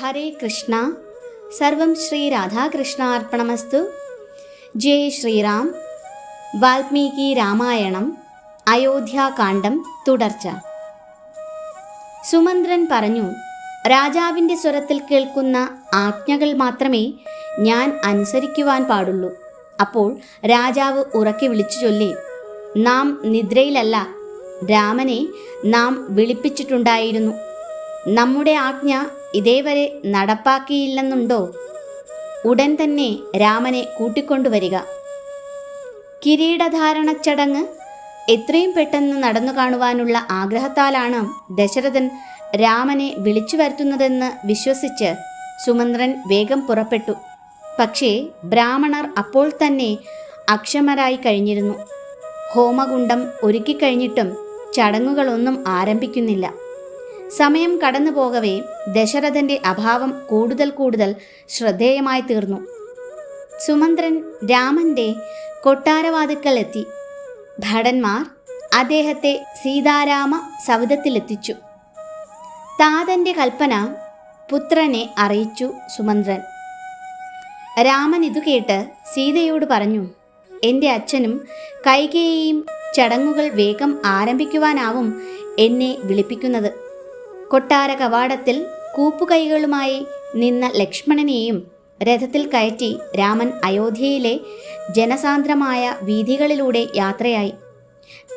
ഹരേ കൃഷ്ണ. സർവം ശ്രീ രാധാകൃഷ്ണാർപ്പണമസ്തു. ജയ് ശ്രീറാം. വാൽമീകി രാമായണം. അയോധ്യാകാന്ഡം തുടർച്ച. സുമന്ത്രൻ പറഞ്ഞു രാജാവിന്റെ സ്വരത്തിൽ കേൾക്കുന്ന ആജ്ഞകൾ മാത്രമേ ഞാൻ അനുസരിക്കുവാൻ പാടുള്ളൂ. അപ്പോൾ രാജാവ് ഉറക്കി വിളിച്ചു ചൊല്ലി നാം നിദ്രയിലല്ല രാമനെ നാം വിളിപ്പിച്ചിട്ടുണ്ടായിരുന്നു. നമ്മുടെ ആജ്ഞ ഇതേവരെ നടപ്പാക്കിയില്ലെന്നുണ്ടോ? ഉടൻ തന്നെ രാമനെ കൂട്ടിക്കൊണ്ടുവരിക. കിരീടധാരണ ചടങ്ങ് എത്രയും പെട്ടെന്ന് നടന്നു കാണുവാനുള്ള ആഗ്രഹത്താലാണ് ദശരഥൻ രാമനെ വിളിച്ചു വരുത്തുന്നതെന്ന് വിശ്വസിച്ച് സുമന്ത്രൻ വേഗം പുറപ്പെട്ടു. പക്ഷേ ബ്രാഹ്മണർ അപ്പോൾ തന്നെ അക്ഷമരായി കഴിഞ്ഞിരുന്നു. ഹോമകുണ്ടം ഒരുക്കിക്കഴിഞ്ഞിട്ടും ചടങ്ങുകളൊന്നും ആരംഭിക്കുന്നില്ല. സമയം കടന്നു പോകവേ ദശരഥന്റെ അഭാവം കൂടുതൽ കൂടുതൽ ശ്രദ്ധേയമായി തീർന്നു. സുമന്ത്രൻ രാമന്റെ കൊട്ടാരവാതുക്കൽ എത്തി. ഭടന്മാർ അദ്ദേഹത്തെ സീതാരാമ സവിധത്തിലെത്തിച്ചു താതന്റെ കൽപ്പന പുത്രനെ അറിയിച്ചു സുമന്ത്രൻ. രാമൻ ഇതു കേട്ട് സീതയോട് പറഞ്ഞു എന്റെ അച്ഛനും കൈകേയിയും ചടങ്ങുകൾ വേഗം ആരംഭിക്കുവാനാവും എന്നെ വിളിപ്പിക്കുന്നത്. കൊട്ടാര കവാടത്തിൽ കൂപ്പുകൈകളുമായി നിന്ന ലക്ഷ്മണനെയും രഥത്തിൽ കയറ്റി രാമൻ അയോധ്യയിലെ ജനസാന്ദ്രമായ വീഥികളിലൂടെ യാത്രയായി.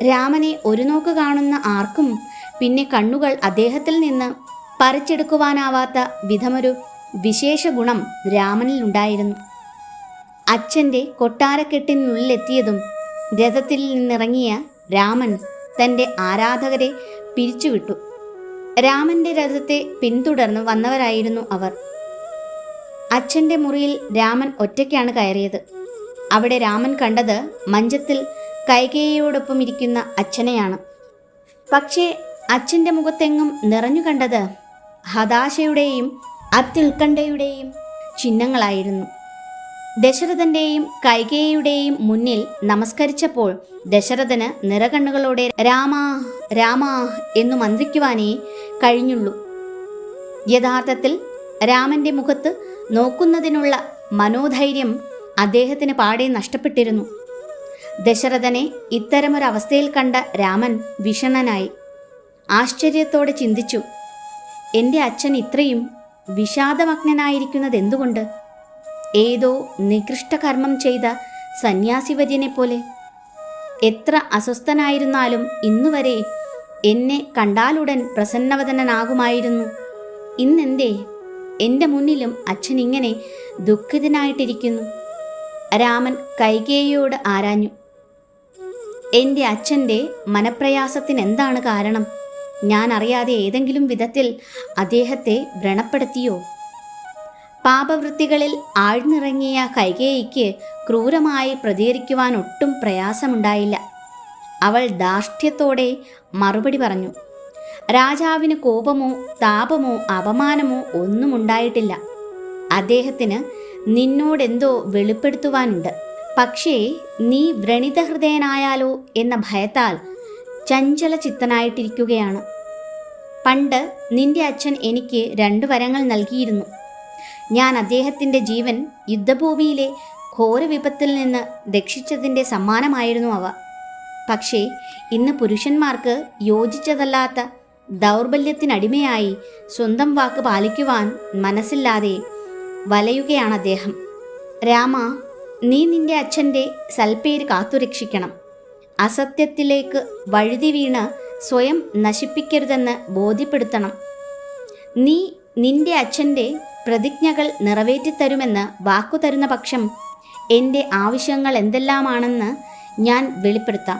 രാമനെ ഒരു നോക്ക് കാണുന്ന ആർക്കും പിന്നെ കണ്ണുകൾ അദ്ദേഹത്തിൽ നിന്ന് പറിച്ചെടുക്കുവാനാവാത്ത വിധമൊരു വിശേഷ ഗുണം രാമനിലുണ്ടായിരുന്നു അച്ഛന്റെ കൊട്ടാരക്കെട്ടിനുള്ളിലെത്തിയതും രഥത്തിൽ നിന്നിറങ്ങിയ രാമൻ തന്റെ ആരാധകരെ പിരിച്ചുവിട്ടു. രാമന്റെ രഥത്തെ പിന്തുടർന്ന് വന്നവരായിരുന്നു അവർ. അച്ഛന്റെ മുറിയിൽ രാമൻ ഒറ്റയ്ക്കാണ് കയറിയത്. അവിടെ രാമൻ കണ്ടത് മഞ്ചത്തിൽ കൈകേയോടൊപ്പം ഇരിക്കുന്ന അച്ഛനെയാണ്. പക്ഷേ അച്ഛന്റെ മുഖത്തെങ്ങും നിറഞ്ഞു കണ്ടത് ഹതാശയുടെയും അത്യുത്കണ്ഠയുടെയും ചിഹ്നങ്ങളായിരുന്നു. ദശരഥന്റെയും കൈകേയുടെയും മുന്നിൽ നമസ്കരിച്ചപ്പോൾ ദശരഥന് നിറകണ്ണുകളോടെ രാമാ രാമാ എന്നു മന്ത്രിക്കുവാനേ കഴിഞ്ഞുള്ളൂ. യഥാർത്ഥത്തിൽ രാമന്റെ മുഖത്ത് നോക്കുന്നതിനുള്ള മനോധൈര്യം അദ്ദേഹത്തിന് പാടെ നഷ്ടപ്പെട്ടിരുന്നു. ദശരഥനെ ഇത്തരമൊരവസ്ഥയിൽ കണ്ട രാമൻ വിഷണനായി. ആശ്ചര്യത്തോടെ ചിന്തിച്ചു എന്റെ അച്ഛൻ ഇത്രയും വിഷാദമഗ്നനായിരിക്കുന്നത് എന്തുകൊണ്ട് ഏതോ നികൃഷ്ടകർമ്മം ചെയ്ത സന്യാസിവര്യനെ പോലെ. എത്ര അസ്വസ്ഥനായിരുന്നാലും ഇന്നുവരെ എന്നെ കണ്ടാലുടൻ പ്രസന്നവദനാകുമായിരുന്നു ഇന്നെന്തേ? എന്റെ മുന്നിലും അച്ഛൻ ഇങ്ങനെ ദുഃഖിതനായിട്ടിരിക്കുന്നു. രാമൻ കൈകേയോട് ആരാഞ്ഞു. എന്റെ അച്ഛന്റെ മനപ്രയാസത്തിന് എന്താണ് കാരണം? ഞാൻ അറിയാതെ ഏതെങ്കിലും വിധത്തിൽ അദ്ദേഹത്തെ വ്രണപ്പെടുത്തിയോ? പാപവൃത്തികളിൽ ആഴ്ന്നിറങ്ങിയ കൈകേയിക്ക് ക്രൂരമായി പ്രതികരിക്കുവാൻ ഒട്ടും പ്രയാസമുണ്ടായില്ല. അവൾ ധാർഷ്ട്യത്തോടെ മറുപടി പറഞ്ഞു രാജാവിന് കോപമോ താപമോ അപമാനമോ ഒന്നും ഉണ്ടായിട്ടില്ല അദ്ദേഹത്തിന് നിന്നോടെന്തോ വെളിപ്പെടുത്തുവാനുണ്ട്. പക്ഷേ നീ വ്രണിതഹൃദയനായാലോ എന്ന ഭയത്താൽ ചഞ്ചല ചിത്തനായിട്ടിരിക്കുകയാണ് പണ്ട് നിന്റെ അച്ഛൻ എനിക്ക് രണ്ടു വരങ്ങൾ നൽകിയിരുന്നു. ഞാൻ അദ്ദേഹത്തിന്റെ ജീവൻ യുദ്ധഭൂമിയിലെ ഘോരവിപത്തിൽ നിന്ന് രക്ഷിച്ചതിന്റെ സമ്മാനമായിരുന്നു അവ. പക്ഷേ ഇന്ന് പുരുഷന്മാർക്ക് യോജിച്ചതല്ലാത്ത ദൗർബല്യത്തിനടിമയായി സ്വന്തം വാക്ക് പാലിക്കുവാൻ മനസ്സില്ലാതെ വലയുകയാണ് അദ്ദേഹം. രാമ നീ നിന്റെ അച്ഛന്റെ സൽപ്പേര് കാത്തുരക്ഷിക്കണം. അസത്യത്തിലേക്ക് വഴുതി വീണ് സ്വയം നശിപ്പിക്കരുതെന്ന് ബോധ്യപ്പെടുത്തണം. നീ നിന്റെ അച്ഛന്റെ പ്രതിജ്ഞകൾ നിറവേറ്റിത്തരുമെന്ന് വാക്കു തരുന്ന പക്ഷം എന്റെ ആവശ്യങ്ങൾ എന്തെല്ലാമാണെന്ന് ഞാൻ വെളിപ്പെടുത്താം.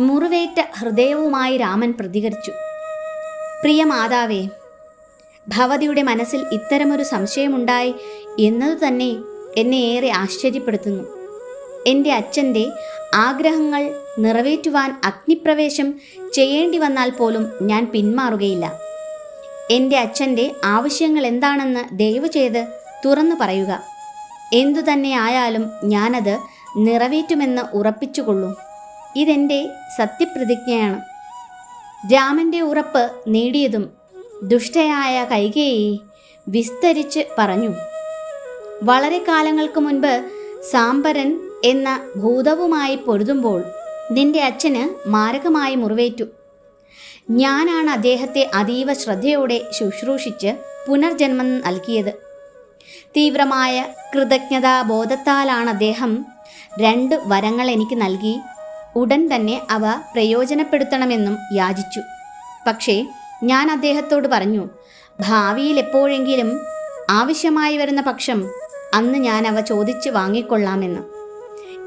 മുറിവേറ്റ ഹൃദയവുമായി രാമൻ പ്രതികരിച്ചു. പ്രിയ മാതാവേ ഭവതിയുടെ മനസ്സിൽ ഇത്തരമൊരു സംശയമുണ്ടായി എന്നത് തന്നെ എന്നെ ഏറെ ആശ്ചര്യപ്പെടുത്തുന്നു. എന്റെ അച്ഛന്റെ ആഗ്രഹങ്ങൾ നിറവേറ്റുവാൻ അഗ്നിപ്രവേശം ചെയ്യേണ്ടി വന്നാൽ പോലും ഞാൻ പിന്മാറുകയില്ല. എന്റെ അച്ഛന്റെ ആവശ്യങ്ങൾ എന്താണെന്ന് ദയവ് ചെയ്ത് തുറന്നു പറയുക. എന്തു തന്നെ ആയാലും ഞാനത് നിറവേറ്റുമെന്ന് ഉറപ്പിച്ചുകൊള്ളൂ. ഇതെന്റെ സത്യപ്രതിജ്ഞയാണ്. രാമന്റെ ഉറപ്പ് നേടിയതും ദുഷ്ടയായ കൈകേയി വിസ്തരിച്ച് പറഞ്ഞു. വളരെ കാലങ്ങൾക്ക് മുൻപ് സാമ്പരൻ എന്ന ഭൂതവുമായി പൊരുതുമ്പോൾ നിന്റെ അച്ഛന് മാരകമായി മുറിവേറ്റു. ഞാനാണ് അദ്ദേഹത്തെ അതീവ ശ്രദ്ധയോടെ ശുശ്രൂഷിച്ച് പുനർജന്മം നൽകിയത്. തീവ്രമായ കൃതജ്ഞതാബോധത്താലാണ് അദ്ദേഹം രണ്ട് വരങ്ങൾ എനിക്ക് നൽകി. ഉടൻ തന്നെ അവ പ്രയോജനപ്പെടുത്തണമെന്നും യാചിച്ചു. പക്ഷേ ഞാൻ അദ്ദേഹത്തോട് പറഞ്ഞു ഭാവിയിൽ എപ്പോഴെങ്കിലും ആവശ്യമായി വരുന്ന പക്ഷം അന്ന് ഞാൻ അവ ചോദിച്ച് വാങ്ങിക്കൊള്ളാമെന്ന്.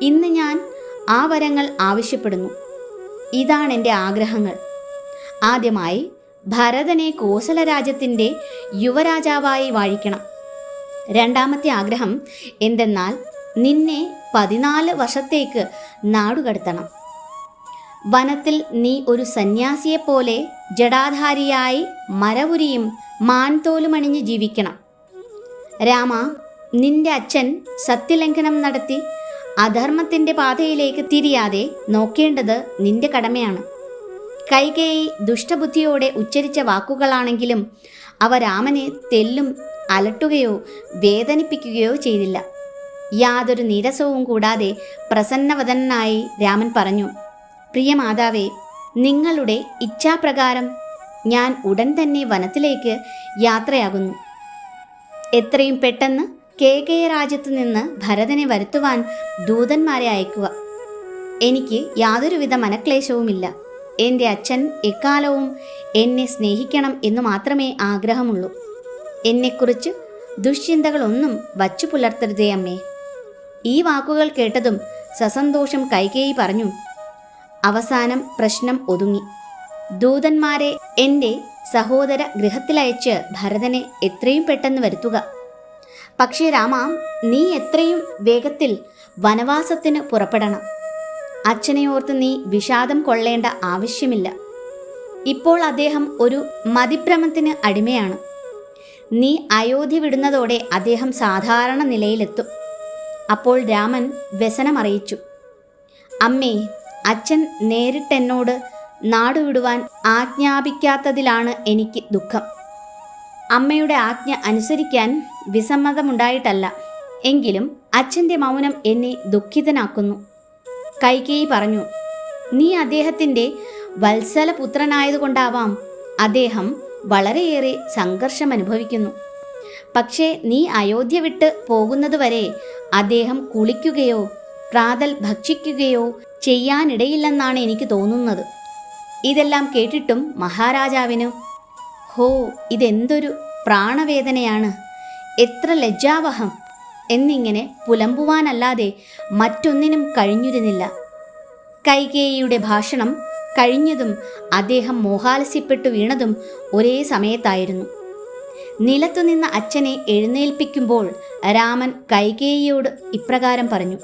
ഇന്ന് ഞാൻ ആ വരങ്ങൾ ആവശ്യപ്പെടുന്നു. ഇതാണ് എന്റെ ആഗ്രഹങ്ങൾ. ആദ്യമായി ഭരതനെ കോസല രാജ്യത്തിന്റെ യുവരാജാവായി വാഴിക്കണം. രണ്ടാമത്തെ ആഗ്രഹം എന്തെന്നാൽ നിന്നെ പതിനാല് വർഷത്തേക്ക് നാടുകടത്തണം വനത്തിൽ നീ ഒരു സന്യാസിയെപ്പോലെ ജടാധാരിയായി മരവുരിയും മാൻതോലുമണിഞ്ഞ് ജീവിക്കണം. രാമ നിന്റെ അച്ഛൻ സത്യലംഘനം നടത്തി അധർമ്മത്തിന്റെ പാതയിലേക്ക് തിരിയാതെ നോക്കേണ്ടത് നിന്റെ കടമയാണ്. കൈകേയി ദുഷ്ടബുദ്ധിയോടെ ഉച്ചരിച്ച വാക്കുകളാണെങ്കിലും അവ രാമനെ തെല്ലും അലട്ടുകയോ വേദനിപ്പിക്കുകയോ ചെയ്തില്ല. യാതൊരു നീരസവും കൂടാതെ പ്രസന്നവദനായി രാമൻ പറഞ്ഞു പ്രിയ മാതാവേ നിങ്ങളുടെ ഇച്ഛാപ്രകാരം ഞാൻ ഉടൻ തന്നെ വനത്തിലേക്ക് യാത്രയാകുന്നു. എത്രയും പെട്ടെന്ന് കേകയ രാജ്യത്തു നിന്ന് ഭരതനെ വരുത്തുവാൻ ദൂതന്മാരെ അയക്കുക. എനിക്ക് യാതൊരുവിധ മനക്ലേശവുമില്ല. എന്റെ അച്ഛൻ എക്കാലവും എന്നെ സ്നേഹിക്കണം എന്ന് മാത്രമേ ആഗ്രഹമുള്ളൂ. എന്നെക്കുറിച്ച് ദുശ്ചിന്തകളൊന്നും വച്ചു പുലർത്തരുതേ അമ്മേ. ഈ വാക്കുകൾ കേട്ടതും സസന്തോഷം കൈകേയി പറഞ്ഞു. അവസാനം പ്രശ്നം ഒതുങ്ങി. ദൂതന്മാരെ എന്റെ സഹോദര ഗൃഹത്തിലയച്ച് ഭരതനെ എത്രയും പെട്ടെന്ന് വരുത്തുക. പക്ഷേ രാമ നീ എത്രയും വേഗത്തിൽ വനവാസത്തിന് പുറപ്പെടണം. അച്ഛനെ ഓർത്ത് നീ വിഷാദം കൊള്ളേണ്ട ആവശ്യമില്ല. ഇപ്പോൾ അദ്ദേഹം ഒരു മതിഭ്രമത്തിന് അടിമയാണ്. നീ അയോധ്യ വിടുന്നതോടെ അദ്ദേഹം സാധാരണ നിലയിലെത്തും. അപ്പോൾ രാമൻ വ്യസനമറിയിച്ചു. അമ്മേ അച്ഛൻ നേരിട്ടെന്നോട് നാടുവിടുവാൻ ആജ്ഞാപിക്കാത്തതിലാണ് എനിക്ക് ദുഃഖം. അമ്മയുടെ ആജ്ഞ അനുസരിക്കാൻ വിസമ്മതമുണ്ടായിട്ടല്ല. എങ്കിലും അച്ഛന്റെ മൗനം എന്നെ ദുഃഖിതനാക്കുന്നു. കൈകേയി പറഞ്ഞു നീ അദ്ദേഹത്തിന്റെ വത്സലപുത്രനായതുകൊണ്ടാവാം അദ്ദേഹം വളരെയേറെ സംഘർഷം അനുഭവിക്കുന്നു പക്ഷേ നീ അയോധ്യ വിട്ട് പോകുന്നതുവരെ അദ്ദേഹം കുളിക്കുകയോ പ്രാതൽ ഭക്ഷിക്കുകയോ ചെയ്യാനിടയില്ലെന്നാണ് എനിക്ക് തോന്നുന്നത്. ഇതെല്ലാം കേട്ടിട്ടും മഹാരാജാവിന് ഹോ ഇതെന്തൊരു പ്രാണവേദനയാണ്. എത്ര ലജ്ജാവഹം. എന്നിങ്ങനെ പുലമ്പുവാനല്ലാതെ മറ്റൊന്നിനും കഴിഞ്ഞിരുന്നില്ല. കൈകേയിയുടെ ഭാഷണം കഴിഞ്ഞതും അദ്ദേഹം മോഹാലസ്യപ്പെട്ടു വീണതും ഒരേ സമയത്തായിരുന്നു. നിലത്തുനിന്ന അച്ഛനെ എഴുന്നേൽപ്പിക്കുമ്പോൾ രാമൻ കൈകേയിയോട് ഇപ്രകാരം പറഞ്ഞു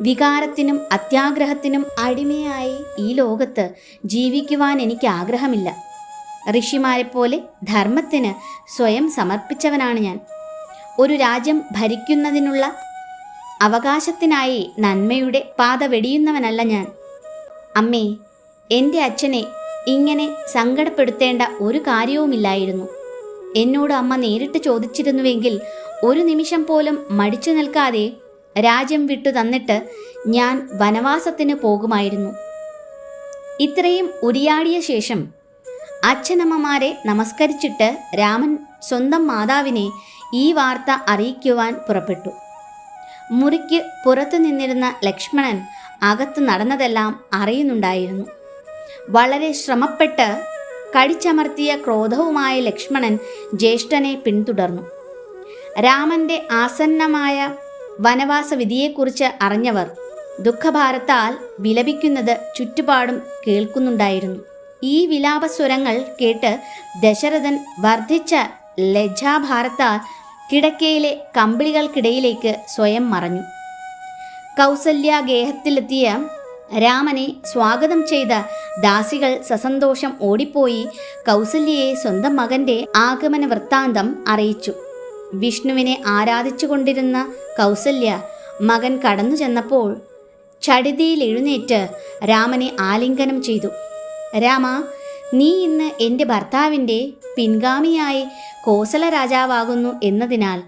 വികാരത്തിനും അത്യാഗ്രഹത്തിനും അടിമയായി ഈ ലോകത്ത് ജീവിക്കുവാൻ എനിക്ക് ആഗ്രഹമില്ല. ഋഷിമാരെപ്പോലെ ധർമ്മത്തിന് സ്വയം സമർപ്പിച്ചവനാണ് ഞാൻ. ഒരു രാജ്യം ഭരിക്കുന്നതിനുള്ള അവകാശത്തിനായി നന്മയുടെ പാത വെടിയുന്നവനല്ല ഞാൻ. അമ്മേ എന്റെ അച്ഛനെ ഇങ്ങനെ സങ്കടപ്പെടുത്തേണ്ട ഒരു കാര്യവുമില്ലായിരുന്നു. എന്നോട് അമ്മ നേരിട്ട് ചോദിച്ചിരുന്നുവെങ്കിൽ ഒരു നിമിഷം പോലും മടിച്ചു നിൽക്കാതെ രാജ്യം വിട്ടു തന്നിട്ട് ഞാൻ വനവാസത്തിന് പോകുമായിരുന്നു. ഇത്രയും ഉരിയാടിയ ശേഷം അച്ഛനമ്മമാരെ നമസ്കരിച്ചിട്ട് രാമൻ സ്വന്തം മാതാവിനെ ഈ വാർത്ത അറിയിക്കുവാൻ പുറപ്പെട്ടു. മുറിക്ക് പുറത്തു നിന്നിരുന്ന ലക്ഷ്മണൻ അകത്ത് നടന്നതെല്ലാം അറിയുന്നുണ്ടായിരുന്നു. വളരെ ശ്രമപ്പെട്ട് കടിച്ചമർത്തിയ ക്രോധവുമായ ലക്ഷ്മണൻ ജ്യേഷ്ഠനെ പിന്തുടർന്നു. രാമന്റെ ആസന്നമായ വനവാസ വിധിയെക്കുറിച്ച് അറിഞ്ഞവർ ദുഃഖഭാരത്താൽ വിലപിക്കുന്നത് ചുറ്റുപാടും കേൾക്കുന്നുണ്ടായിരുന്നു. ഈ വിലാപസ്വരങ്ങൾ കേട്ട് ദശരഥൻ വർദ്ധിച്ച ലജ്ജാഭാരത്താൽ കിടക്കയിലെ കമ്പിളികൾക്കിടയിലേക്ക് സ്വയം മറഞ്ഞു. കൗസല്യ ഗേഹത്തിലെത്തിയ രാമനെ സ്വാഗതം ചെയ്ത ദാസികൾ സസന്തോഷം ഓടിപ്പോയി കൗസല്യയെ സ്വന്തം മകന്റെ ആഗമന വൃത്താന്തം അറിയിച്ചു. വിഷ്ണുവിനെ ആരാധിച്ചു കൊണ്ടിരുന്ന കൗസല്യ മകൻ കടന്നു ചെന്നപ്പോൾ ചടിതിയിൽ എഴുന്നേറ്റ് രാമനെ ആലിംഗനം ചെയ്തു. രാമ നീ ഇന്ന് എന്റെ ഭർത്താവിന്റെ പിൻഗാമിയായി കോസല രാജാവാകുന്നു എന്നതിനാൽ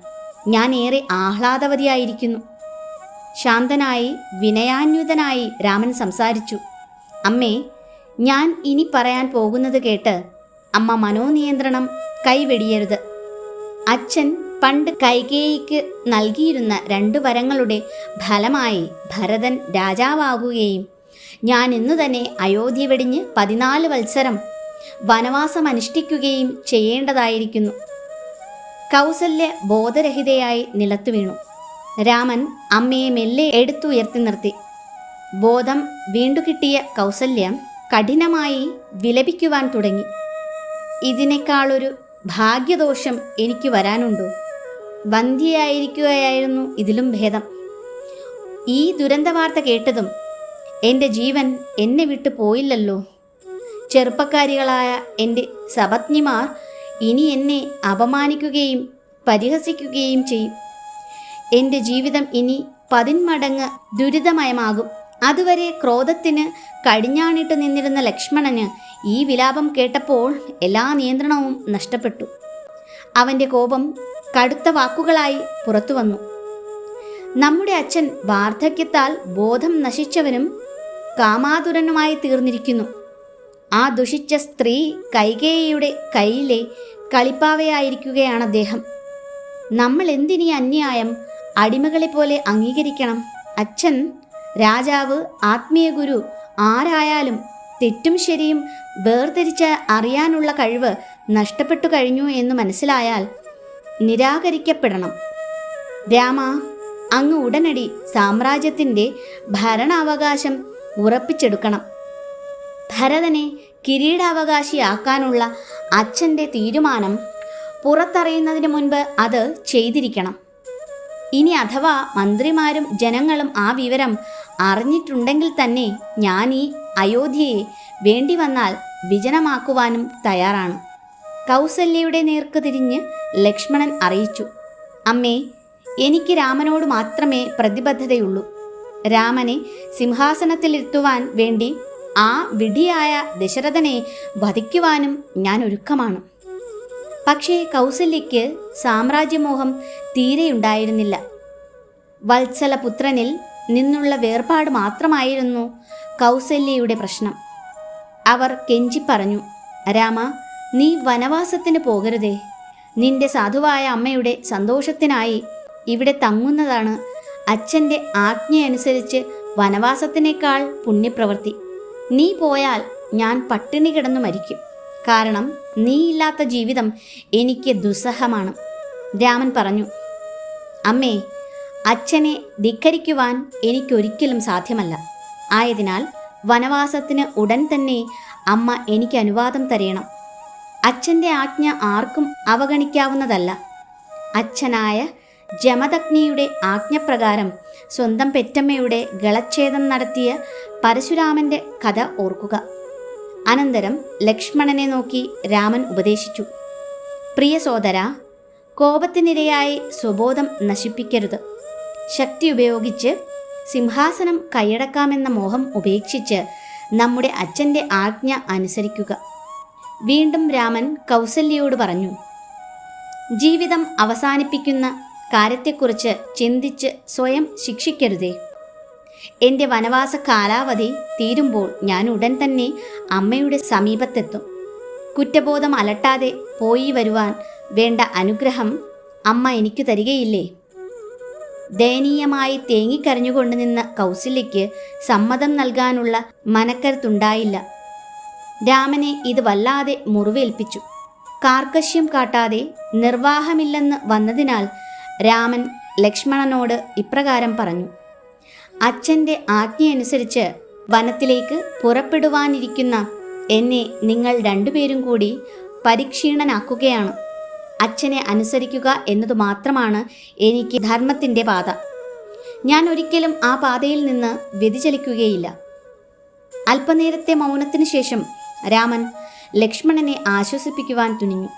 ഞാൻ ഏറെ ആഹ്ലാദവതിയായിരിക്കുന്നു. ശാന്തനായി വിനയാന്വിതനായി രാമൻ സംസാരിച്ചു. അമ്മേ ഞാൻ ഇനി പറയാൻ പോകുന്നത് കേട്ട് അമ്മ മനോനിയന്ത്രണം കൈവെടിയരുത്. അച്ഛൻ പണ്ട് കൈകേയിക്ക് നൽകിയിരുന്ന രണ്ട് വരങ്ങളുടെ ഫലമായി ഭരതൻ രാജാവാകുകയും ഞാൻ ഇന്നു തന്നെ അയോധ്യ വെടിഞ്ഞ് പതിനാല് വത്സരം വനവാസം അനുഷ്ഠിക്കുകയും ചെയ്യേണ്ടതായിരിക്കുന്നു. കൗസല്യ ബോധരഹിതയായി നിലത്തു വീണു. രാമൻ അമ്മയെ മെല്ലെ എടുത്തുയർത്തി നിർത്തി. ബോധം വീണ്ടു കിട്ടിയ കൗസല്യ കഠിനമായി വിലപിക്കുവാൻ തുടങ്ങി. ഇതിനേക്കാളൊരു ഭാഗ്യദോഷം എനിക്ക് വരാനുണ്ടോ? ബന്ധിയായിരിക്കുകയായിരുന്നു ഇതിലും ഭേദം. ഈ ദുരന്ത വാർത്ത കേട്ടതും എന്റെ ജീവൻ എന്നെ വിട്ടു പോയില്ലല്ലോ. ചെറുപ്പക്കാരികളായ എന്റെ സപത്നിമാർ ഇനി എന്നെ അപമാനിക്കുകയും പരിഹസിക്കുകയും ചെയ്യും. എന്റെ ജീവിതം ഇനി പതിന്മടങ്ങ് ദുരിതമയമാകും. അതുവരെ ക്രോധത്തിന് കടിഞ്ഞാണിട്ട് നിന്നിരുന്ന ലക്ഷ്മണന് ഈ വിലാപം കേട്ടപ്പോൾ എല്ലാ നിയന്ത്രണവും നഷ്ടപ്പെട്ടു. അവന്റെ കോപം കടുത്ത വാക്കുകളായി പുറത്തു വന്നു. നമ്മുടെ അച്ഛൻ വാർദ്ധക്യത്താൽ ബോധം നശിച്ചവനും കാമാതുരനുമായി തീർന്നിരിക്കുന്നു. ആ ദുഷിച്ച സ്ത്രീ കൈകേയിയുടെ കയ്യിലെ കളിപ്പാവയായിരിക്കുകയാണ് അദ്ദേഹം. നമ്മൾ എന്തിനീ അന്യായം അടിമകളെ പോലെ അംഗീകരിക്കണം? അച്ഛൻ രാജാവ് ആത്മീയ ഗുരു ആരായാലും തെറ്റും ശരിയും വേർതിരിച്ച് അറിയാനുള്ള കഴിവ് നഷ്ടപ്പെട്ടു കഴിഞ്ഞു എന്ന് മനസ്സിലായാൽ നിരാകരിക്കപ്പെടണം. രാമ അങ്ങ് ഉടനടി സാമ്രാജ്യത്തിന്റെ ഭരണാവകാശം ഉറപ്പിച്ചെടുക്കണം. ഭരതനെ കിരീടാവകാശിയാക്കാനുള്ള അച്ഛന്റെ തീരുമാനം പുറത്തറിയുന്നതിന് മുൻപ് അത് ചെയ്തിരിക്കണം. ഇനി അഥവാ മന്ത്രിമാരും ജനങ്ങളും ആ വിവരം അറിഞ്ഞിട്ടുണ്ടെങ്കിൽ തന്നെ ഞാൻ ഈ അയോധ്യയെ വേണ്ടി വന്നാൽ വിജനമാക്കുവാനും തയ്യാറാണ്. കൗസല്യയുടെ നേർക്ക് തിരിഞ്ഞ് ലക്ഷ്മണൻ അറിയിച്ചു അമ്മേ എനിക്ക് രാമനോട് മാത്രമേ പ്രതിബദ്ധതയുള്ളൂ. രാമനെ സിംഹാസനത്തിലിരുത്തുവാൻ വേണ്ടി ആ വിഡിയായ ദശരഥനെ വധിക്കുവാനും ഞാൻ ഒരുക്കമാണ്. പക്ഷേ കൗസല്യയ്ക്ക് സാമ്രാജ്യമോഹം തീരെയുണ്ടായിരുന്നില്ല വത്സലപുത്രനിൽ നിന്നുള്ള വേർപാട് മാത്രമായിരുന്നു കൗസല്യയുടെ പ്രശ്നം. അവർ കെഞ്ചി പറഞ്ഞു രാമ നീ വനവാസത്തിന് പോകരുതേ. നിന്റെ സാധുവായ അമ്മയുടെ സന്തോഷത്തിനായി ഇവിടെ തങ്ങുന്നതാണ് അച്ഛന്റെ ആജ്ഞയനുസരിച്ച് വനവാസത്തിനേക്കാൾ പുണ്യപ്രവൃത്തി. നീ പോയാൽ ഞാൻ പട്ടിണി കിടന്നു മരിക്കും. കാരണം നീയില്ലാത്ത ജീവിതം എനിക്ക് ദുസ്സഹമാണ്. രാമൻ പറഞ്ഞു അമ്മേ അച്ഛനെ ധിക്കരിക്കുവാൻ എനിക്കൊരിക്കലും സാധ്യമല്ല. ആയതിനാൽ വനവാസത്തിന് ഉടൻ തന്നെ അമ്മ എനിക്ക് അനുവാദം തരയണം അച്ഛന്റെ ആജ്ഞ ആർക്കും അവഗണിക്കാവുന്നതല്ല. അച്ഛനായ ജമദഗ്നിയുടെ ആജ്ഞപ്രകാരം സ്വന്തം പെറ്റമ്മയുടെ ഗളച്ഛേദം നടത്തിയ പരശുരാമന്റെ കഥ ഓർക്കുക. അനന്തരം ലക്ഷ്മണനെ നോക്കി രാമൻ ഉപദേശിച്ചു. പ്രിയ സോദര കോപത്തിനിരയായി സ്വബോധം നശിപ്പിക്കരുത്. ശക്തി ഉപയോഗിച്ച് സിംഹാസനം കൈയടക്കാമെന്ന മോഹം ഉപേക്ഷിച്ച് നമ്മുടെ അച്ഛന്റെ ആജ്ഞ അനുസരിക്കുക വീണ്ടും രാമൻ കൗസല്യയോട് പറഞ്ഞു. ജീവിതം അവസാനിപ്പിക്കുന്ന കാര്യത്തെക്കുറിച്ച് ചിന്തിച്ച് സ്വയം ശിക്ഷിക്കരുതേ. എന്റെ വനവാസ കാലാവധി തീരുമ്പോൾ ഞാൻ ഉടൻ തന്നെ അമ്മയുടെ സമീപത്തെത്തും. കുറ്റബോധം അലട്ടാതെ പോയി വരുവാൻ വേണ്ട അനുഗ്രഹം അമ്മ എനിക്ക് തരികയില്ലേ? ദയനീയമായി തേങ്ങിക്കരഞ്ഞുകൊണ്ട് നിന്ന കൗസല്യയ്ക്ക് സമ്മതം നൽകാനുള്ള മനക്കരുത്തുണ്ടായില്ല. രാമനെ ഇത് വല്ലാതെ മുറിവേൽപ്പിച്ചു. കാർക്കശ്യം കാട്ടാതെ നിർവാഹമില്ലെന്ന് വന്നതിനാൽ രാമൻ ലക്ഷ്മണനോട് ഇപ്രകാരം പറഞ്ഞു. അച്ഛന്റെ ആജ്ഞയനുസരിച്ച് വനത്തിലേക്ക് പുറപ്പെടുവാനിരിക്കുന്ന എന്നെ നിങ്ങൾ രണ്ടുപേരും കൂടി പരിക്ഷീണനാക്കുകയാണ്. അച്ഛനെ അനുസരിക്കുക എന്നത് മാത്രമാണ് എനിക്ക് ധർമ്മത്തിന്റെ പാത. ഞാൻ ഒരിക്കലും ആ പാതയിൽ നിന്ന് വ്യതിചലിക്കുകയില്ല. അല്പനേരത്തെ മൗനത്തിനു ശേഷം രാമൻ ലക്ഷ്മണനെ ആശ്വസിപ്പിക്കുവാൻ തുനിഞ്ഞു.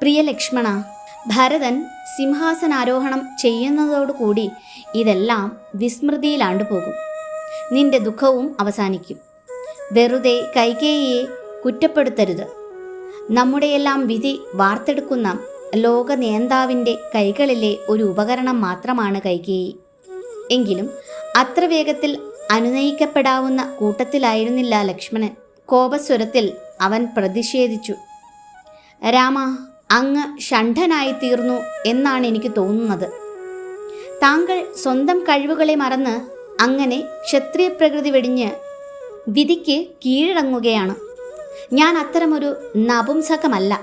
പ്രിയ ലക്ഷ്മണ ഭരതൻ സിംഹാസനാരോഹണം ചെയ്യുന്നതോടുകൂടി ഇതെല്ലാം വിസ്മൃതിയിലാണ്ടു പോകും. നിന്റെ ദുഃഖവും അവസാനിക്കും. വെറുതെ കൈകേയിയെ കുറ്റപ്പെടുത്തരുത്. നമ്മുടെയെല്ലാം വിധി വാർത്തെടുക്കുന്ന ലോക നേതാവിന്റെ കൈകളിലെ ഒരു ഉപകരണം മാത്രമാണ് കൈകേയി. എങ്കിലും അത്ര വേഗത്തിൽ അനുനയിക്കപ്പെടാവുന്ന കൂട്ടത്തിലായിരുന്നില്ല ലക്ഷ്മണൻ. കോപസ്വരത്തിൽ അവൻ പ്രതിഷേധിച്ചു. രാമ അങ്ങ് ഷണ്ഠനായി തീർന്നു എന്നാണ് എനിക്ക് തോന്നുന്നത്. താങ്കൾ സ്വന്തം കഴിവുകളെ മറന്ന് അങ്ങനെ ക്ഷത്രിയ പ്രകൃതി വെടിഞ്ഞ് വിധിക്ക് കീഴടങ്ങുകയാണ്. ഞാൻ അത്തരമൊരു നപുംസകമല്ല.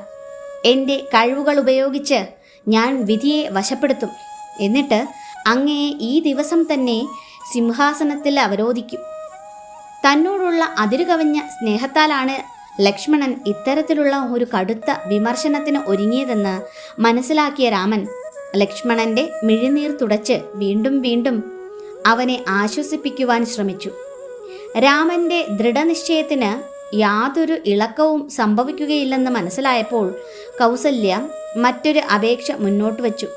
എന്റെ കഴിവുകൾ ഉപയോഗിച്ച് ഞാൻ വിധിയെ വശപ്പെടുത്തും. എന്നിട്ട് അങ്ങയെ ഈ ദിവസം തന്നെ സിംഹാസനത്തിൽ അവരോധിക്കും. തന്നോടുള്ള അതിരുകവഞ്ഞ സ്നേഹത്താലാണ് ലക്ഷ്മണൻ ഇത്തരത്തിലുള്ള ഒരു കടുത്ത വിമർശനത്തിന് ഒരുങ്ങിയതെന്ന് മനസ്സിലാക്കിയ രാമൻ ലക്ഷ്മണന്റെ മിഴിനീർ തുടച്ച് വീണ്ടും വീണ്ടും അവനെ ആശ്വസിപ്പിക്കുവാൻ ശ്രമിച്ചു. രാമന്റെ ദൃഢനിശ്ചയത്തിന് യാതൊരു ഇളക്കവും സംഭവിക്കുകയില്ലെന്ന് മനസ്സിലായപ്പോൾ കൗസല്യ മറ്റൊരു അപേക്ഷ മുന്നോട്ട് വച്ചു.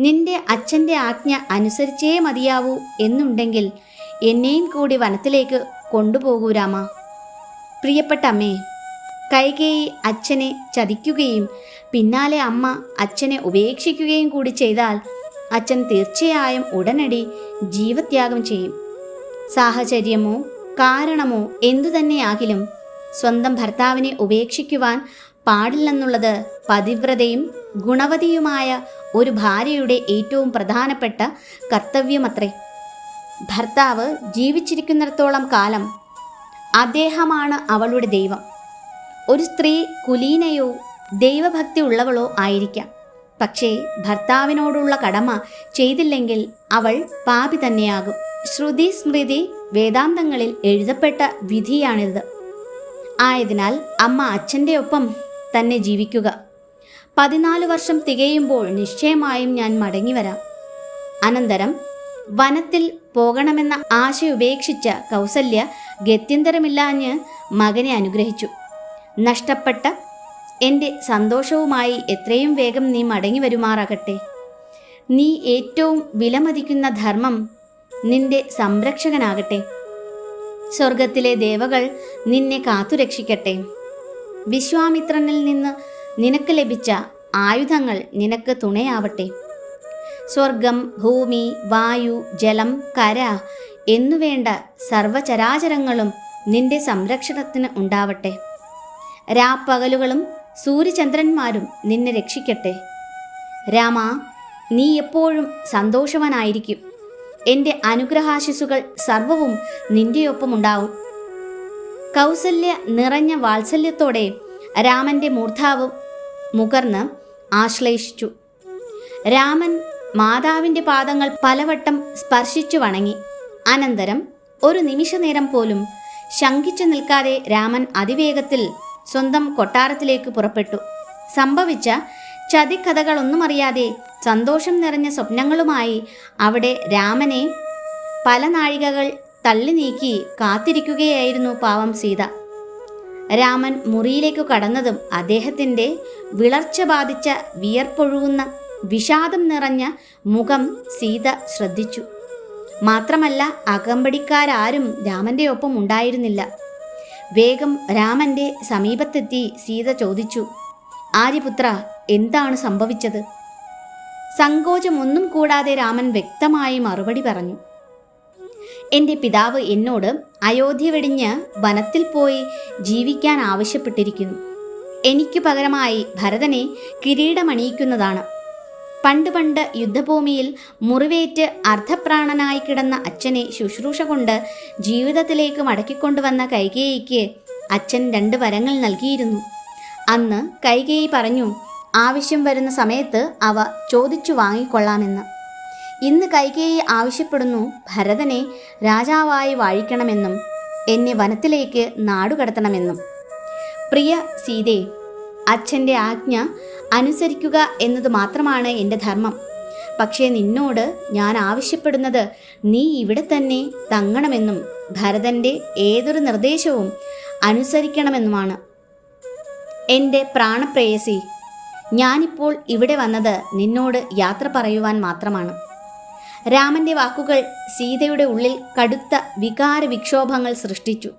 നിന്റെ അച്ഛന്റെ ആജ്ഞ അനുസരിച്ചേ മതിയാവൂ എന്നുണ്ടെങ്കിൽ എന്നെയും കൂടി വനത്തിലേക്ക് കൊണ്ടുപോകൂ രാമ. പ്രിയപ്പെട്ട അമ്മേ കൈകേയി അച്ഛനെ ചതിക്കുകയും പിന്നാലെ അമ്മ അച്ഛനെ ഉപേക്ഷിക്കുകയും കൂടി ചെയ്താൽ അച്ഛൻ തീർച്ചയായും ഉടനടി ജീവത്യാഗം ചെയ്യും. സാഹചര്യമോ കാരണമോ എന്തുതന്നെയാകിലും സ്വന്തം ഭർത്താവിനെ ഉപേക്ഷിക്കുവാൻ പാടില്ലെന്നുള്ളത് പതിവ്രതയും ഗുണവതിയുമായ ഒരു ഭാര്യയുടെ ഏറ്റവും പ്രധാനപ്പെട്ട കർത്തവ്യമത്രേ. ഭർത്താവ് ജീവിച്ചിരിക്കുന്നിടത്തോളം കാലം അദ്ദേഹമാണ് അവളുടെ ദൈവം. ഒരു സ്ത്രീ കുലീനയോ ദൈവഭക്തി ഉള്ളവളോ ആയിരിക്കാം. പക്ഷേ ഭർത്താവിനോടുള്ള കടമ ചെയ്തില്ലെങ്കിൽ അവൾ പാപി തന്നെയാകും. ശ്രുതി സ്മൃതി വേദാന്തങ്ങളിൽ എഴുതപ്പെട്ട വിധിയാണിത്. ആയതിനാൽ അമ്മ അച്ഛന്റെ ഒപ്പം തന്നെ ജീവിക്കുക. പതിനാല് വർഷം തികയുമ്പോൾ നിശ്ചയമായും ഞാൻ മടങ്ങി വരാം അനന്തരം വനത്തിൽ പോകണമെന്ന ആശ ഉപേക്ഷിച്ച കൗസല്യ ഗത്യന്തരമില്ലാഞ്ഞ് മകനെ അനുഗ്രഹിച്ചു. നഷ്ടപ്പെട്ട എന്റെ സന്തോഷവുമായി എത്രയും വേഗം നീ മടങ്ങി വരുമാറാകട്ടെ നീ ഏറ്റവും വിലമതിക്കുന്ന ധർമ്മം നിന്റെ സംരക്ഷകനാകട്ടെ. സ്വർഗത്തിലെ ദേവകൾ നിന്നെ കാത്തുരക്ഷിക്കട്ടെ. വിശ്വാമിത്രനിൽ നിന്ന് നിനക്ക് ലഭിച്ച ആയുധങ്ങൾ നിനക്ക് തുണയാവട്ടെ. സ്വർഗം ഭൂമി വായു ജലം കര എന്നുവേണ്ട സർവചരാചരങ്ങളും നിന്റെ സംരക്ഷണത്തിന് ഉണ്ടാവട്ടെ. രാപ്പകലുകളും സൂര്യചന്ദ്രന്മാരും നിന്നെ രക്ഷിക്കട്ടെ. രാമ നീ എപ്പോഴും സന്തോഷവാനായിരിക്കും. എന്റെ അനുഗ്രഹാശിസുകൾ സർവവും നിന്റെയൊപ്പം ഉണ്ടാവും കൗസല്യ നിറഞ്ഞ വാത്സല്യത്തോടെ രാമന്റെ മൂർധാവ് മുകർന്ന് ആശ്ലേഷിച്ചു. രാമൻ മാതാവിന്റെ പാദങ്ങൾ പലവട്ടം സ്പർശിച്ചു വണങ്ങി. അനന്തരം ഒരു നിമിഷനേരം പോലും ശങ്കിച്ചു നിൽക്കാതെ രാമൻ അതിവേഗത്തിൽ സ്വന്തം കൊട്ടാരത്തിലേക്ക് പുറപ്പെട്ടു. സംഭവിച്ച ചതിക്കഥകളൊന്നും അറിയാതെ സന്തോഷം നിറഞ്ഞ സ്വപ്നങ്ങളുമായി അവിടെ രാമനെ പല നാഴികകൾ തള്ളി നീക്കി കാത്തിരിക്കുകയായിരുന്നു പാവം സീത. രാമൻ മുറിയിലേക്ക് കടന്നതും അദ്ദേഹത്തിന്റെ വിളർച്ച ബാധിച്ച വിയർപ്പൊഴുകുന്ന വിഷാദം നിറഞ്ഞ മുഖം സീത ശ്രദ്ധിച്ചു. മാത്രമല്ല അകമ്പടിക്കാരാരും രാമന്റെ ഒപ്പം ഉണ്ടായിരുന്നില്ല. വേഗം രാമന്റെ സമീപത്തെത്തി സീത ചോദിച്ചു ആര്യപുത്ര എന്താണ് സംഭവിച്ചത്? സങ്കോചമൊന്നും കൂടാതെ രാമൻ വ്യക്തമായി മറുപടി പറഞ്ഞു എന്റെ പിതാവ് എന്നോട് അയോധ്യ വെടിഞ്ഞ് വനത്തിൽ പോയി ജീവിക്കാൻ ആവശ്യപ്പെട്ടിരിക്കുന്നു. എനിക്ക് പകരമായി ഭരതനെ കിരീടമണിയിക്കുന്നതാണ്. പണ്ട് പണ്ട് യുദ്ധഭൂമിയിൽ മുറിവേറ്റ് അർദ്ധപ്രാണനായി കിടന്ന അച്ഛനെ ശുശ്രൂഷ കൊണ്ട് ജീവിതത്തിലേക്ക് മടക്കിക്കൊണ്ടുവന്ന കൈകേയിക്ക് അച്ഛൻ രണ്ട് വരങ്ങൾ നൽകിയിരുന്നു. അന്ന് കൈകേയി പറഞ്ഞു ആവശ്യം വരുന്ന സമയത്ത് അവ ചോദിച്ചു വാങ്ങിക്കൊള്ളാമെന്ന്. ഇന്ന് കൈകേയി ആവശ്യപ്പെടുന്നു ഭരതനെ രാജാവായി വാഴിക്കണമെന്നും എന്നെ വനത്തിലേക്ക് നാടുകടത്തണമെന്നും പ്രിയ സീതേ അച്ഛന്റെ ആജ്ഞ അനുസരിക്കുക എന്നത് മാത്രമാണ് എന്റെ ധർമ്മം. പക്ഷേ നിന്നോട് ഞാൻ ആവശ്യപ്പെടുന്നത് നീ ഇവിടെ തന്നെ തങ്ങണമെന്നും ഭരതന്റെ ഏതൊരു നിർദ്ദേശവും അനുസരിക്കണമെന്നുമാണ്. എന്റെ പ്രാണപ്രേയസി ഞാനിപ്പോൾ ഇവിടെ വന്നത് നിന്നോട് യാത്ര പറയുവാൻ മാത്രമാണ്. രാമന്റെ വാക്കുകൾ സീതയുടെ ഉള്ളിൽ കടുത്ത വികാര വിക്ഷോഭങ്ങൾ സൃഷ്ടിച്ചു.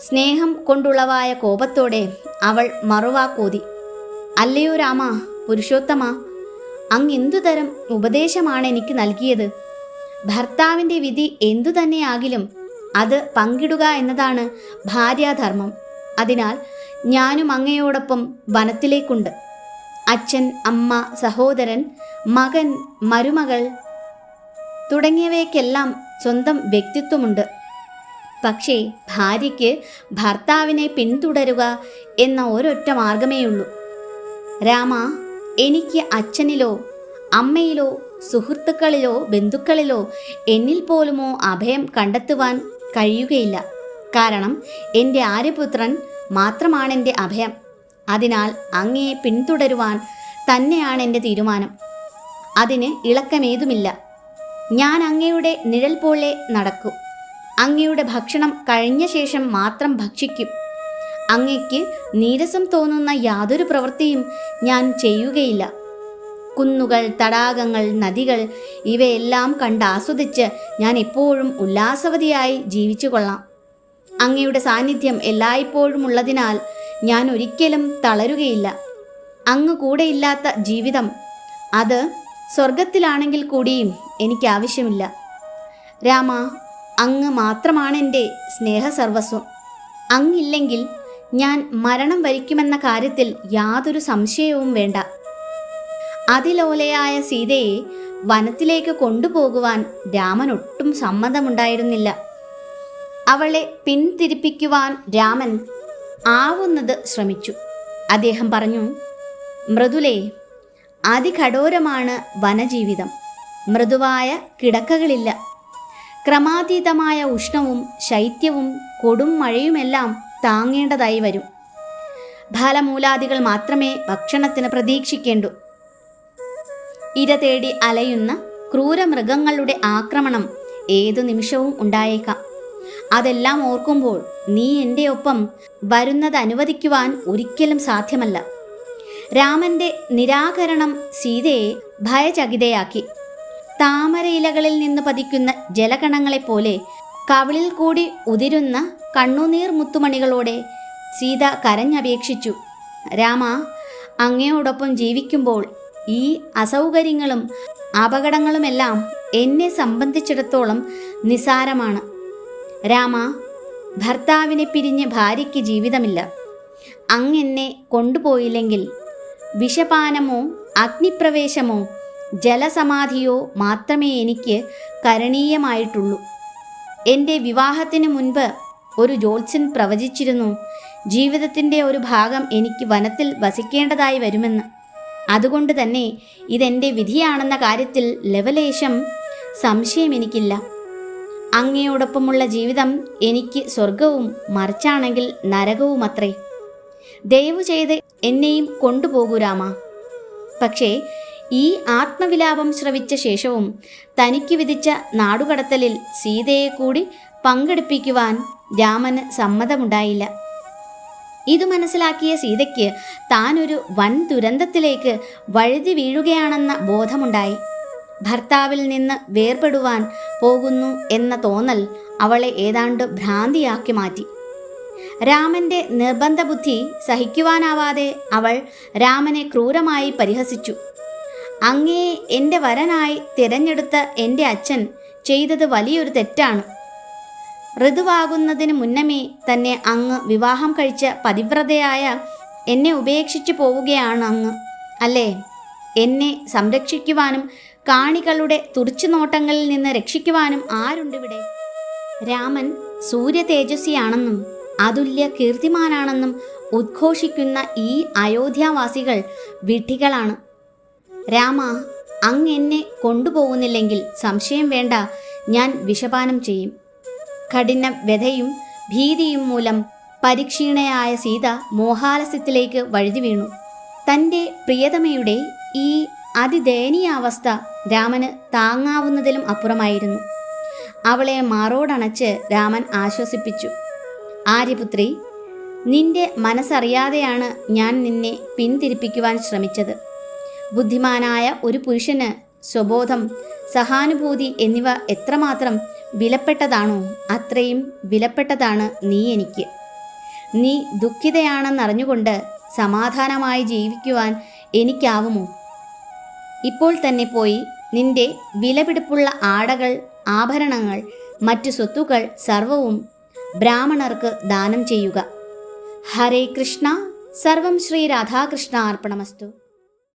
സ്നേഹം കൊണ്ടുളവായ കോപത്തോടെ അവൾ മറുവാക്കോതി അല്ലയോ രാമ പുരുഷോത്തമ അങ്ങ് എന്തുതരം ഉപദേശമാണ് എനിക്ക് നൽകിയത്? ഭർത്താവിന്റെ വിധി എന്തു തന്നെയാകിലും അത് പങ്കിടുക എന്നതാണ് ഭാര്യാധർമ്മം. അതിനാൽ ഞാനും അങ്ങയോടൊപ്പം വനത്തിലേക്കുണ്ട്. അച്ഛൻ അമ്മ സഹോദരൻ മകൻ മരുമകൾ തുടങ്ങിയവയ്ക്കെല്ലാം സ്വന്തം വ്യക്തിത്വമുണ്ട്. പക്ഷേ ഭാര്യയ്ക്ക് ഭർത്താവിനെ പിന്തുടരുക എന്ന ഒരൊറ്റ മാർഗമേയുള്ളൂ. രാമ എനിക്ക് അച്ഛനിലോ അമ്മയിലോ സുഹൃത്തുക്കളിലോ ബന്ധുക്കളിലോ എന്നിൽ പോലുമോ അഭയം കണ്ടെത്തുവാൻ കഴിയുകയില്ല. കാരണം എന്റെ ആര്യപുത്രൻ മാത്രമാണ് എന്റെ അഭയം. അതിനാൽ അങ്ങയെ പിന്തുടരുവാൻ തന്നെയാണ് എന്റെ തീരുമാനം. അതിന് ഇളക്കമേതുമില്ല. ഞാൻ അങ്ങയുടെ നിഴൽ പോലെ നടക്കും. അങ്ങയുടെ ഭക്ഷണം കഴിഞ്ഞ ശേഷം മാത്രം ഭക്ഷിക്കും. അങ്ങയ്ക്ക് നീരസം തോന്നുന്ന യാതൊരു പ്രവൃത്തിയും ഞാൻ ചെയ്യുകയില്ല. കുന്നുകൾ തടാകങ്ങൾ നദികൾ ഇവയെല്ലാം കണ്ടാസ്വദിച്ച് ഞാൻ എപ്പോഴും ഉല്ലാസവതിയായി ജീവിച്ചു കൊള്ളാം. അങ്ങയുടെ സാന്നിധ്യം എല്ലായ്പ്പോഴും ഉള്ളതിനാൽ ഞാൻ ഒരിക്കലും തളരുകയില്ല. അങ്ങ് കൂടെയില്ലാത്ത ജീവിതം അത് സ്വർഗത്തിലാണെങ്കിൽ കൂടിയും എനിക്ക് ആവശ്യമില്ല. രാമ അങ്ങ് മാത്രമാണ് എന്റെ സ്നേഹസർവസ്വം അങ്ങില്ലെങ്കിൽ ഞാൻ മരണം വരിക്കുമെന്ന കാര്യത്തിൽ യാതൊരു സംശയവും വേണ്ട. അതിലോലയായ സീതയെ വനത്തിലേക്ക് കൊണ്ടുപോകുവാൻ രാമൻ ഒട്ടും സമ്മതമുണ്ടായിരുന്നില്ല. അവളെ പിന്തിരിപ്പിക്കുവാൻ രാമൻ ആവുന്നത് ശ്രമിച്ചു. അദ്ദേഹം പറഞ്ഞു മൃദുലേ അതികഠോരമാണ് വനജീവിതം. മൃദുവായ കിടക്കകളില്ല. ക്രമാതീതമായ ഉഷ്ണവും ശൈത്യവും കൊടും മഴയുമെല്ലാം താങ്ങേണ്ടതായി വരും. ഫലമൂലാദികൾ മാത്രമേ ഭക്ഷണത്തിന് പ്രതീക്ഷിക്കേണ്ടൂ. ഇര തേടി അലയുന്ന ക്രൂരമൃഗങ്ങളുടെ ആക്രമണം ഏതു നിമിഷവും ഉണ്ടായേക്കാം. അതെല്ലാം ഓർക്കുമ്പോൾ നീ എന്റെ ഒപ്പം വരുന്നത് അനുവദിക്കുവാൻ ഒരിക്കലും സാധ്യമല്ല. രാമന്റെ നിരാകരണം സീതയെ ഭയചകിതയാക്കി. താമരയിലകളിൽ നിന്ന് പതിക്കുന്ന ജലകണങ്ങളെപ്പോലെ കവിളിൽ കൂടി ഉതിരുന്ന കണ്ണുനീർ മുത്തുമണികളോടെ സീത കരഞ്ഞപേക്ഷിച്ചു. രാമ അങ്ങയോടൊപ്പം ജീവിക്കുമ്പോൾ ഈ അസൗകര്യങ്ങളും അപകടങ്ങളുമെല്ലാം എന്നെ സംബന്ധിച്ചിടത്തോളം നിസാരമാണ്. രാമ ഭർത്താവിനെ പിരിഞ്ഞ് ഭാര്യയ്ക്ക് ജീവിതമില്ല. അങ്ങെന്നെ കൊണ്ടുപോയില്ലെങ്കിൽ വിഷപാനമോ അഗ്നിപ്രവേശമോ ജലസമാധിയോ മാത്രമേ എനിക്ക് കരണീയമായിട്ടുള്ളൂ. എന്റെ വിവാഹത്തിന് മുൻപ് ഒരു ജോത്സ്യൻ പ്രവചിച്ചിരുന്നു ജീവിതത്തിന്റെ ഒരു ഭാഗം എനിക്ക് വനത്തിൽ വസിക്കേണ്ടതായി വരുമെന്ന്. അതുകൊണ്ട് തന്നെ ഇതെന്റെ വിധിയാണെന്ന കാര്യത്തിൽ ലവലേശം സംശയം എനിക്കില്ല. അങ്ങയോടൊപ്പമുള്ള ജീവിതം എനിക്ക് സ്വർഗവും മറിച്ചാണെങ്കിൽ നരകവുമത്രേ. ദയവു ചെയ്ത് എന്നെയും കൊണ്ടുപോകൂ രാമ. പക്ഷേ ഈ ആത്മവിലാപം ശ്രവിച്ച ശേഷവും തനിക്ക് വിധിച്ച നാടുകടത്തലിൽ സീതയെ കൂടി പങ്കെടുപ്പിക്കുവാൻ രാമന് സമ്മതമുണ്ടായില്ല. ഇത് മനസ്സിലാക്കിയ സീതയ്ക്ക് താനൊരു വൻ ദുരന്തത്തിലേക്ക് വഴുതി വീഴുകയാണെന്ന ബോധമുണ്ടായി. ഭർത്താവിൽ നിന്ന് വേർപെടുവാൻ പോകുന്നു എന്ന തോന്നൽ അവളെ ഏതാണ്ട് ഭ്രാന്തിയാക്കി മാറ്റി. രാമന്റെ നിർബന്ധ ബുദ്ധി സഹിക്കുവാനാവാതെ അവൾ രാമനെ ക്രൂരമായി പരിഹസിച്ചു. അങ്ങയെ എന്റെ വരനായി തിരഞ്ഞെടുത്ത എന്റെ അച്ഛൻ ചെയ്തത് വലിയൊരു തെറ്റാണ്. ഋതുവാകുന്നതിന് മുന്നമേ തന്നെ അങ്ങ് വിവാഹം കഴിച്ച പതിവ്രതയായ എന്നെ ഉപേക്ഷിച്ചു പോവുകയാണ് അങ്ങ് അല്ലേ? എന്നെ സംരക്ഷിക്കുവാനും കാണികളുടെ തുറിച്ചുനോട്ടങ്ങളിൽ നിന്ന് രക്ഷിക്കുവാനും ആരുണ്ടിവിടെ? രാമൻ സൂര്യ തേജസ്വിയാണെന്നും അതുല്യ കീർത്തിമാനാണെന്നും ഉദ്ഘോഷിക്കുന്ന ഈ അയോധ്യാവാസികൾ വിഡ്ഢികളാണ്. രാമ അങ്ങ് എന്നെ കൊണ്ടുപോകുന്നില്ലെങ്കിൽ സംശയം വേണ്ട ഞാൻ വിഷപാനം ചെയ്യും. കഠിന വ്യഥയും ഭീതിയും മൂലം പരിക്ഷീണയായ സീത മോഹാലസ്യത്തിലേക്ക് വഴുതി വീണു. തന്റെ പ്രിയതമയുടെ ഈ അതിദയനീയാവസ്ഥ രാമന് താങ്ങാവുന്നതിലും അപ്പുറമായിരുന്നു. അവളെ മാറോടണച്ച് രാമൻ ആശ്വസിപ്പിച്ചു. ആര്യപുത്രി നിന്റെ മനസ്സറിയാതെയാണ് ഞാൻ നിന്നെ പിന്തിരിപ്പിക്കുവാൻ ശ്രമിച്ചത്. ബുദ്ധിമാനായ ഒരു പുരുഷന് സ്വബോധം സഹാനുഭൂതി എന്നിവ എത്രമാത്രം വിലപ്പെട്ടതാണോ അത്രയും വിലപ്പെട്ടതാണ് നീ എനിക്ക്. നീ ദുഃഖിതയാണെന്നറിഞ്ഞുകൊണ്ട് സമാധാനമായി ജീവിക്കുവാൻ എനിക്കാവുമോ? ഇപ്പോൾ തന്നെ പോയി നിന്റെ വിലപിടിപ്പുള്ള ആടകൾ ആഭരണങ്ങൾ മറ്റു സ്വത്തുക്കൾ സർവവും ബ്രാഹ്മണർക്ക് ദാനം ചെയ്യുക. ഹരേ കൃഷ്ണ. സർവം ശ്രീ രാധാകൃഷ്ണ അർപ്പണമസ്തു.